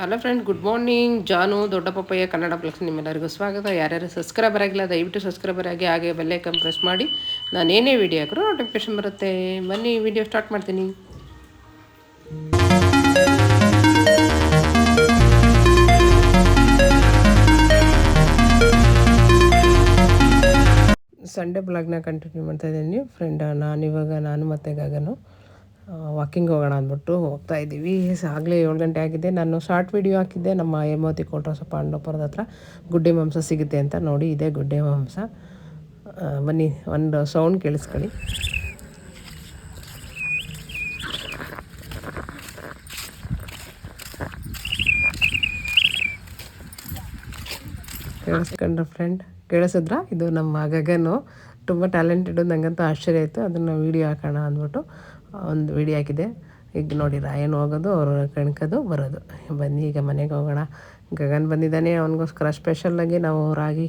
Hello friend good morning ಜಾನು ದೊಡ್ಡ ಪಪ್ಪಯ್ಯ Kannada flux ನಿಮ್ಮೆಲ್ಲರಿಗೂ ಸ್ವಾಗತ. ಯಾರ್ಯಾರು ಸಬ್ಸ್ಕ್ರೈಬರ್ ಆಗಿಲ್ಲ, ದಯವಿಟ್ಟು ಸಬ್ಸ್ಕ್ರೈಬರ್ ಆಗಿ ಹಾಗೆ ಬೆಲ್ಲೈಕನ್ ಪ್ರೆಸ್ ಮಾಡಿ. ನಾನು ಏನೇ ವೀಡಿಯೋ ಹಾಕಿದ್ರು ನೋಟಿಫಿಕೇಶನ್ ಬರುತ್ತೆ. ಬನ್ನಿ ವಿಡಿಯೋ ಸ್ಟಾರ್ಟ್ ಮಾಡ್ತೀನಿ. ಸಂಡೇ ಬ್ಲಾಗ್ನ ಕಂಟಿನ್ಯೂ ಮಾಡ್ತಾ ಇದ್ದೀನಿ. ಫ್ರೆಂಡ್ ಇವಾಗ, ನಾನು ಮತ್ತೆ ಗಗನು. ವಾಕಿಂಗ್ ಹೋಗೋಣ ಅಂದ್ಬಿಟ್ಟು ಹೋಗ್ತಾ ಇದ್ದೀವಿ. ಆಗಲೇ ಏಳು ಗಂಟೆ ಆಗಿದೆ. ನಾನು ಶಾರ್ಟ್ ವಿಡಿಯೋ ಹಾಕಿದ್ದೆ. ನಮ್ಮ ಹೇಮಾವತಿ ಕೋಟ್ರಸ ಪಾಂಡವಪುರದ ಹತ್ರ ಗುಡ್ಡೆ ಮಾಂಸ ಸಿಗುತ್ತೆ ಅಂತ ನೋಡಿ ಇದೆ ಗುಡ್ಡೆ ಮಾಂಸ. ಬನ್ನಿ, ಒಂದು ಸೌಂಡ್ ಕೇಳಿಸ್ಕೊಳ್ಳಿ. ಕೇಳಿಸ್ಕೊಂಡ್ರೆ ಫ್ರೆಂಡ್ ಕೇಳಿಸಿದ್ರ? ಇದು ನಮ್ಮ ಗಗನು. ತುಂಬ ಟ್ಯಾಲೆಂಟೆಡು ನನಗಂತೂ ಆಶ್ಚರ್ಯ ಆಯಿತು. ಅದನ್ನು ವೀಡಿಯೋ ಹಾಕೋಣ ಅಂದ್ಬಿಟ್ಟು ಒಂದು ವೀಡಿಯೋ ಹಾಕಿದೆ. ಈಗ ನೋಡಿ ರಾಯನ್ ಹೋಗೋದು, ಅವರು ಕಣ್ಕೋದು, ಬರೋದು. ಬನ್ನಿ, ಈಗ ಮನೆಗೆ ಹೋಗೋಣ. ಗಗನ್ ಬಂದಿದ್ದಾನೆ, ಅವನಿಗೋಸ್ಕರ ಸ್ಪೆಷಲ್ಲಾಗಿ ನಾವು ರಾಗಿ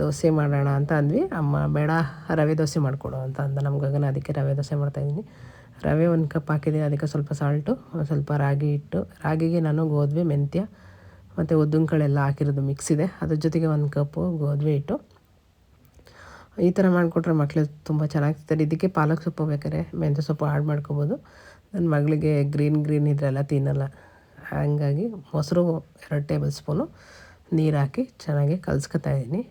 ದೋಸೆ ಮಾಡೋಣ ಅಂತ ಅಂದ್ವಿ. ಅಮ್ಮ, ಬೇಡ, ರವೆ ದೋಸೆ ಮಾಡಿಕೊಡು ಅಂತ ಅಂದ. ನಮ್ಮ ಗಗನ ಅದಕ್ಕೆ ರವೆ ದೋಸೆ ಮಾಡ್ತಾಯಿದ್ದೀನಿ ರವೆ ಒಂದು ಕಪ್ ಹಾಕಿದ್ದೀನಿ, ಅದಕ್ಕೆ ಸ್ವಲ್ಪ ಸಾಲ್ಟು ಸ್ವಲ್ಪ ರಾಗಿ ಹಿಟ್ಟು. ರಾಗಿಗೆ ನಾನು ಗೋಧಿ ಮೆಂತ್ಯ ಮತ್ತು ಉದ್ದಿನಕಾಳೆಲ್ಲ ಹಾಕಿರೋದು ಮಿಕ್ಸ್ ಇದೆ. ಅದ್ರ ಜೊತೆಗೆ ಒಂದು ಕಪ್ಪು ಗೋಧಿ ಹಿಟ್ಟು. ಈ ಥರ ಮಾಡಿಕೊಟ್ರೆ ಮಕ್ಕಳು ತುಂಬ ಚೆನ್ನಾಗಿ ತಿಂತಾರೆ ಇದಕ್ಕೆ ಪಾಲಕ್ ಸೊಪ್ಪು ಬೇಕಾದ್ರೆ ಮೆಂತ್ಯ ಸೊಪ್ಪು ಆ್ಯಡ್ ಮಾಡ್ಕೊಬೋದು. ನನ್ನ ಮಗಳಿಗೆ ಗ್ರೀನ್ ಗ್ರೀನ್ ಇದ್ರೆಲ್ಲ, ತಿನ್ನಲ್ಲ. ಹಾಗಾಗಿ ಮೊಸರು ಎರಡು ಟೇಬಲ್ ಸ್ಪೂನು ನೀರು ಹಾಕಿ ಚೆನ್ನಾಗಿ ಕಲಿಸ್ಕೊತಾ ಇದ್ದೀನಿ.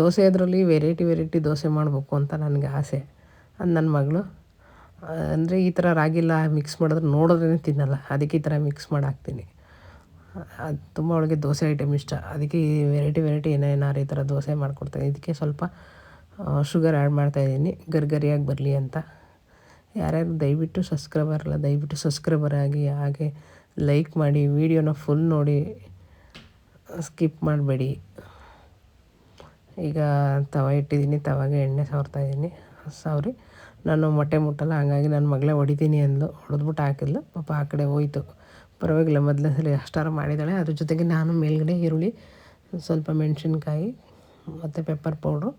ದೋಸೆ ಅದರಲ್ಲಿ ವೆರೈಟಿ ವೆರೈಟಿ ದೋಸೆ ಮಾಡಬೇಕು ಅಂತ ನನಗೆ ಆಸೆ. ಅದು ನನ್ನ ಮಗಳು ಅಂದರೆ ಈ ಥರ ರಾಗಿಲ್ಲ ಮಿಕ್ಸ್ ಮಾಡಿದ್ರೆ ನೋಡಿದ್ರೇ ತಿನ್ನಲ್ಲ. ಅದಕ್ಕೆ ಈ ಥರ ಮಿಕ್ಸ್ ಮಾಡಿ ಹಾಕ್ತೀನಿ ತುಂಬ ಅವಳಿಗೆ ದೋಸೆ ಐಟಮ್ ಇಷ್ಟ. ಅದಕ್ಕೆ ಈ ವೆರೈಟಿ ವೆರೈಟಿ ಏನೇನಾರು ಈ ಥರ ದೋಸೆ ಮಾಡಿಕೊಡ್ತೀನಿ. ಇದಕ್ಕೆ ಸ್ವಲ್ಪ ಶುಗರ್ ಆ್ಯಡ್ ಮಾಡ್ತಾಯಿದ್ದೀನಿ ಗರ್ಗರಿಯಾಗಿ ಬರಲಿ ಅಂತ. ಯಾರ್ಯಾರು ದಯವಿಟ್ಟು ಸಬ್ಸ್ಕ್ರೈಬರ್ ಅಲ್ಲ, ದಯವಿಟ್ಟು ಸಬ್ಸ್ಕ್ರೈಬರ್ ಆಗಿ ಹಾಗೆ ಲೈಕ್ ಮಾಡಿ ವಿಡಿಯೋನ ಫುಲ್ ನೋಡಿ ಸ್ಕಿಪ್ ಮಾಡಬೇಡಿ. ಈಗ ತವ ಇಟ್ಟಿದ್ದೀನಿ. ತವಾಗೆ ಎಣ್ಣೆ ಸವರ್ತಾಯಿದ್ದೀನಿ ಸಾವ್ರಿ. ನಾನು ಮೊಟ್ಟೆ ಮುಟ್ಟಲ್ಲ, ಹಂಗಾಗಿ ನನ್ನ ಮಗಳೇ ಹೊಡಿತೀನಿ ಅಂದ್ಲು. ಹೊಡೆದ್ಬಿಟ್ಟು ಹಾಕಿದ್ಲು. ಪಾಪ ಆ ಕಡೆ ಹೋಯ್ತು. ಪರವಾಗಿಲ್ಲ ಮೊದಲನೇ ಸಲ ಅಷ್ಟಾರು ಮಾಡಿದ್ದಾಳೆ. ಅದ್ರ ಜೊತೆಗೆ ನಾನು ಮೇಲ್ಗಡೆ ಈರುಳ್ಳಿ, ಸ್ವಲ್ಪ ಮೆಣಸಿನ್ಕಾಯಿ, ಮತ್ತು ಪೆಪ್ಪರ್ ಪೌಡ್ರು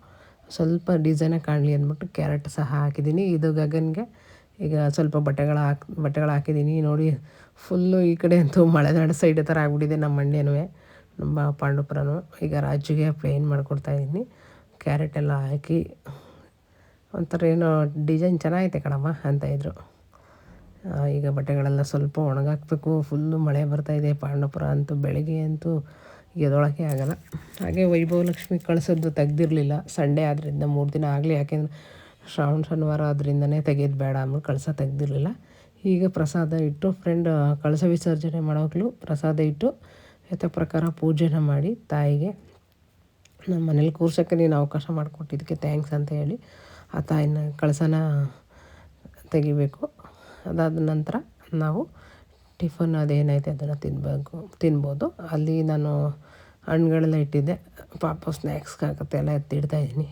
ಸ್ವಲ್ಪ ಡಿಸೈನಾಗಿ ಕಾಣಲಿ ಅಂದ್ಬಿಟ್ಟು ಕ್ಯಾರೆಟ್ ಸಹ ಹಾಕಿದ್ದೀನಿ. ಇದು ಗಗನ್ಗೆ ಈಗ ಸ್ವಲ್ಪ ಬಟ್ಟೆಗಳು ಹಾಕಿ, ಬಟ್ಟೆಗಳು ಹಾಕಿದ್ದೀನಿ. ನೋಡಿ ಫುಲ್ಲು ಈ ಕಡೆ ಅಂತೂ ಮಳೆನಾಡು ಸೈಡ್ ಥರ ಆಗಿಬಿಟ್ಟಿದೆ ನಮ್ಮ ಮಂಡ್ಯನೂ. ನಮ್ಮ ಪಾಂಡುಪುರನೂ. ಈಗ ರಾಜುಗೆ ಪ್ಲೇನ್ ಮಾಡಿಕೊಡ್ತಾಯಿದ್ದೀನಿ ಕ್ಯಾರೆಟ್ ಎಲ್ಲ ಹಾಕಿ ಒಂಥರ ಏನೋ ಡಿಸೈನ್ ಚೆನ್ನಾಗೈತೆ ಕಣಮ್ಮ ಅಂತ ಇದ್ರು. ಈಗ ಬಟ್ಟೆಗಳೆಲ್ಲ ಸ್ವಲ್ಪ ಒಣಗಾಕಬೇಕು. ಫುಲ್ಲು ಮಳೆ ಬರ್ತಾಯಿದೆ ಪಾಂಡವಪುರ ಅಂತೂ ಬೆಳಗ್ಗೆ ಅಂತೂ ಎದೊಳಕ್ಕೆ ಆಗಲ್ಲ. ಹಾಗೆ ವೈಭವ ಲಕ್ಷ್ಮಿ ಕಳಿಸೋದು ತೆಗ್ದಿರಲಿಲ್ಲ. ಸಂಡೇ ಆದ್ದರಿಂದ ಮೂರು ದಿನ ಆಗಲಿ. ಯಾಕೆಂದ್ರೆ ಶ್ರಾವಣ, ಶನಿವಾರ ಅದರಿಂದನೇ ತೆಗೆಯೋದು ಬೇಡ ಅಂದ್ಬಿಟ್ಟು ಕಳಸ ತೆಗ್ದಿರಲಿಲ್ಲ. ಈಗ ಪ್ರಸಾದ ಇಟ್ಟು ಫ್ರೆಂಡ್ ಕಳಸ ವಿಸರ್ಜನೆ ಮಾಡೋಕ್ಲು ಪ್ರಸಾದ ಇಟ್ಟು ಯಥ ಪ್ರಕಾರ ಪೂಜೆನ ಮಾಡಿ ತಾಯಿಗೆ ನಮ್ಮ ಮನೇಲಿ ಕೂರ್ಸೋಕ್ಕೆ ನೀನು ಅವಕಾಶ ಮಾಡಿಕೊಟ್ಟಿದ್ದಕ್ಕೆ ಥ್ಯಾಂಕ್ಸ್ ಅಂತ ಹೇಳಿ ಆ ತಾಯಿನ ಕಳಸನ ತೆಗಿಬೇಕು. ಅದಾದ ನಂತರ ನಾವು ಟಿಫನ್ ಅದೇನೈತೆ ಅದನ್ನು ತಿನ್ನಬೇಕು ತಿನ್ಬೋದು. ಅಲ್ಲಿ ನಾನು ಹಣ್ಣುಗಳೆಲ್ಲ ಇಟ್ಟಿದ್ದೆ. ಪಾಪ ಸ್ನ್ಯಾಕ್ಸ್ಗೆ ಆಗುತ್ತೆ ಎಲ್ಲ ಎತ್ತಿಡ್ತಾಯಿದ್ದೀನಿ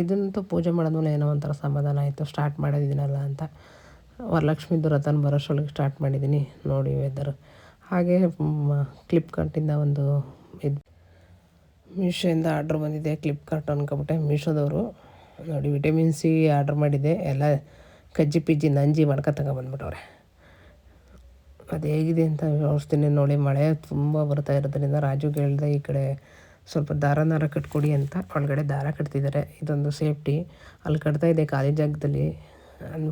ಇದಂತೂ ಪೂಜೆ ಮಾಡಿದ್ಮೇಲೆ ಏನೋ ಒಂಥರ ಸಮಾಧಾನ ಆಯಿತು. ಸ್ಟಾರ್ಟ್ ಮಾಡಿದ್ದೀನಲ್ಲ ಅಂತ. ವರಲಕ್ಷ್ಮಿದು ರಥನ ಬರೋಷ್ಟೊಳಗೆ ಸ್ಟಾರ್ಟ್ ಮಾಡಿದ್ದೀನಿ ನೋಡಿ ವೆದರ್ ಹಾಗೆ ಫ್ಲಿಪ್ಕಾರ್ಟಿಂದ ಒಂದು ಇದು ಮೀಶೋಯಿಂದ ಆರ್ಡ್ರ್ ಬಂದಿದೆ. ಫ್ಲಿಪ್ಕಾರ್ಟ್ ಅನ್ಕೊಂಬಿಟ್ಟೆ ಮೀಶೋದವರು ನೋಡಿ ವಿಟಮಿನ್ ಸಿ ಆರ್ಡ್ರ್ ಮಾಡಿದ್ದೆ. ಎಲ್ಲ ಕಜ್ಜಿ ಪಿಜ್ಜಿ ನಂಜಿ ಮಾಡ್ಕೊ ತಗೊಬಂದ್ಬಿಟ್ಟವ್ರೆ ಅದು ಹೇಗಿದೆ ಅಂತ ತೋರಿಸ್ತೀನಿ ನೋಡಿ ಮಳೆ ತುಂಬ ಬರ್ತಾ ಇರೋದ್ರಿಂದ ರಾಜು ಕೇಳಿದೆ ಈ ಕಡೆ ಸ್ವಲ್ಪ ದಾರ ನಾರ ಕಟ್ಕೊಡಿ ಅಂತ ಒಳಗಡೆ ದಾರ ಕಟ್ತಿದ್ದಾರೆ. ಇದೊಂದು ಸೇಫ್ಟಿ. ಅಲ್ಲಿ ಕಟ್ತಾ ಇದೆ ಖಾಲಿ ಜಾಗದಲ್ಲಿ.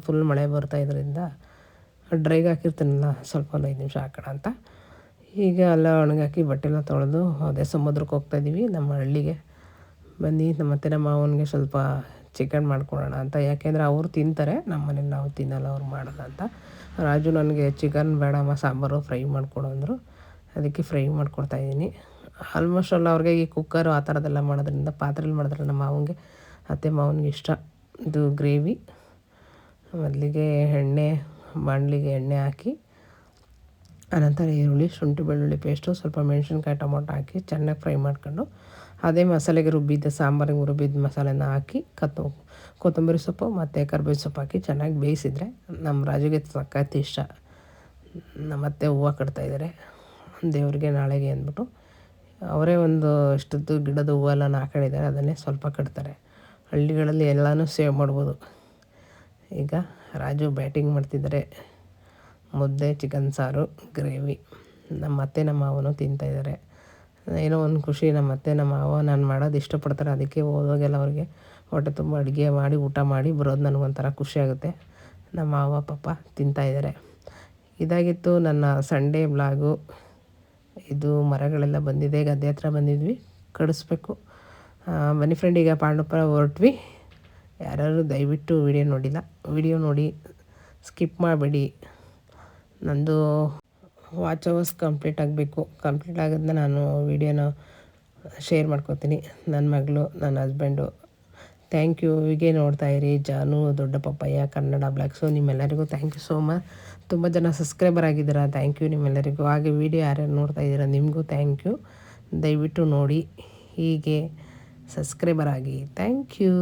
ಫುಲ್ ಮಳೆ ಬರ್ತಾ ಇದರಿಂದ ಡ್ರೈಗೆ ಹಾಕಿರ್ತೀನಲ್ಲ ಸ್ವಲ್ಪ ಒಂದು ಐದು ನಿಮಿಷ ಹಾಕೋಣ ಅಂತ. ಈಗ ಎಲ್ಲ ಒಣಗಾಕಿ ಬಟ್ಟೆಲ್ಲ ತೊಳೆದು ಅದೇ ಸಮುದ್ರಕ್ಕೆ ಹೋಗ್ತಾ ಇದ್ದೀವಿ ನಮ್ಮ ಹಳ್ಳಿಗೆ ಬನ್ನಿ, ನಮ್ಮ ಅತ್ತೆ ಮಾವನಿಗೆ ಸ್ವಲ್ಪ ಚಿಕನ್ ಮಾಡ್ಕೊಡೋಣ ಅಂತ. ಯಾಕೆಂದರೆ ಅವರು ತಿಂತಾರೆ ನಮ್ಮ ಮನೇಲಿ ನಾವು ತಿನ್ನಲ್ಲ, ಅವ್ರು ಮಾಡಲ್ಲ ಅಂತ. ರಾಜು ನನಗೆ ಚಿಕನ್ ಬೇಡಮ್ಮ ಸಾಂಬಾರು ಫ್ರೈ ಮಾಡಿಕೊಡು ಅಂದರು. ಅದಕ್ಕೆ ಫ್ರೈ ಮಾಡ್ಕೊಡ್ತಾಯಿದ್ದೀನಿ ಆಲ್ಮೋಸ್ಟ್ ಅಲ್ಲ, ಅವ್ರಿಗೆ ಈ ಕುಕ್ಕರು ಆ ಥರದ್ದೆಲ್ಲ ಮಾಡೋದ್ರಿಂದ, ಪಾತ್ರೆಲಿ ಮಾಡಿದ್ರೆ ನಮ್ಮ ಮಾವನಿಗೆ, ಅತ್ತೆ ಮಾವನಿಗೆ ಇಷ್ಟ. ಇದು ಗ್ರೇವಿ, ಮೊದಲಿಗೆ ಎಣ್ಣೆ, ಬಾಣಲಿಗೆ ಎಣ್ಣೆ ಹಾಕಿ ಅನಂತರ ಈರುಳ್ಳಿ, ಶುಂಠಿ ಬೆಳ್ಳುಳ್ಳಿ ಪೇಸ್ಟು, ಸ್ವಲ್ಪ ಮೆಣಸಿನ್ಕಾಯಿ ಟೊಮೊಟೊ ಹಾಕಿ, ಚೆನ್ನಾಗಿ ಫ್ರೈ ಮಾಡ್ಕೊಂಡು ಅದೇ ಮಸಾಲೆಗೆ ರುಬ್ಬಿದ್ದ ಸಾಂಬಾರಿಗೆ ರುಬ್ಬಿದ್ದ ಮಸಾಲೆನ ಹಾಕಿ ಕತ್ತು ಕೊತ್ತಂಬರಿ ಸೊಪ್ಪು ಮತ್ತು ಕರ್ಬೇವಿನ ಸೊಪ್ಪು ಹಾಕಿ ಚೆನ್ನಾಗಿ ಬೇಯಿಸಿದರೆ ನಮ್ಮ ರಾಜುಗೆ ಸಖತ್ ಇಷ್ಟ. ನಮ್ಮತ್ತೆ ಹೂವು ಕಟ್ತಾಯಿದ್ದಾರೆ ದೇವ್ರಿಗೆ ನಾಳೆಗೆ ಅಂದ್ಬಿಟ್ಟು ಅವರೇ ಒಂದು ಇಷ್ಟದ್ದು ಗಿಡದ ಹೂವೆಲ್ಲ ಹಾಕೊಂಡಿದ್ದಾರೆ ಅದನ್ನೇ ಸ್ವಲ್ಪ ಕಟ್ತಾರೆ. ಹಳ್ಳಿಗಳಲ್ಲಿ ಎಲ್ಲನೂ ಸೇವ್ ಮಾಡ್ಬೋದು. ಈಗ ರಾಜು ಬ್ಯಾಟಿಂಗ್ ಮಾಡ್ತಿದ್ದಾರೆ. ಮುದ್ದೆ, ಚಿಕನ್ ಸಾರು, ಗ್ರೇವಿ. ನಮ್ಮ ಅತ್ತೆ, ನಮ್ಮ ಮಾವನು ತಿಂತಾಯಿದ್ದಾರೆ ಏನೋ ಒಂದು ಖುಷಿ ನಮ್ಮ ಅತ್ತೆ, ನಮ್ಮ ಮಾವ ನಾನು ಮಾಡೋದು ಇಷ್ಟಪಡ್ತಾರೆ. ಅದಕ್ಕೆ ಹೋದಾಗೆಲ್ಲ ಅವ್ರಿಗೆ ಹೊಟ್ಟೆ ತುಂಬ ಅಡುಗೆ ಮಾಡಿ, ಊಟ ಮಾಡಿ ಬರೋದು ನನಗೊಂಥರ ಖುಷಿಯಾಗುತ್ತೆ ನಮ್ಮ ಮಾವ, ಪಾಪ ತಿಂತಾಯಿದ್ದಾರೆ ಇದಾಗಿತ್ತು ನನ್ನ ಸಂಡೇ ಬ್ಲಾಗು ಇದು ಮರಗಳೆಲ್ಲ ಬಂದಿದೆ, ಗದ್ದೆ ಹತ್ರ ಬಂದಿದ್ವಿ, ಕಡಿಸ್ಬೇಕು. ಮನಿ ಫ್ರೆಂಡ್ ಈಗ ಪಾಂಡವಪುರ ಹೊರಟ್ವಿ. ಯಾರ್ಯಾರು ದಯವಿಟ್ಟು ವಿಡಿಯೋ ನೋಡಿಲ್ಲ. ವಿಡಿಯೋ ನೋಡಿ ಸ್ಕಿಪ್ ಮಾಡಬೇಡಿ. ನಂದು ವಾಚ್ ಅವರ್ಸ್ ಕಂಪ್ಲೀಟ್ ಆಗಬೇಕು. ಕಂಪ್ಲೀಟ್ ಆಗೋದನ್ನ ನಾನು ವೀಡಿಯೋನ ಶೇರ್ ಮಾಡ್ಕೊತೀನಿ. ನನ್ನ ಮಗಳು ನನ್ನ ಹಸ್ಬೆಂಡು ಥ್ಯಾಂಕ್ ಯು ಹೀಗೆ ನೋಡ್ತಾ ಇರಿ. ಜಾನು, ದೊಡ್ಡ ಪಪ್ಪಯ್ಯ ಕನ್ನಡ ಬ್ಲಾಗ್ಸು ನಿಮ್ಮೆಲ್ಲರಿಗೂ ಥ್ಯಾಂಕ್ ಯು ಸೋ ಮಚ್ ತುಂಬ ಜನ ಸಬ್ಸ್ಕ್ರೈಬರ್ ಆಗಿದ್ದೀರಾ? ಥ್ಯಾಂಕ್ ಯು ನಿಮ್ಮೆಲ್ಲರಿಗೂ. ಹಾಗೆ ವಿಡಿಯೋ ಯಾರ್ಯಾರು ನೋಡ್ತಾ ಇದ್ದೀರಾ? ನಿಮಗೂ ಥ್ಯಾಂಕ್ ಯು ದಯವಿಟ್ಟು ನೋಡಿ. ಹೀಗೆ ಸಬ್ಸ್ಕ್ರೈಬರ್ ಆಗಿ. Thank you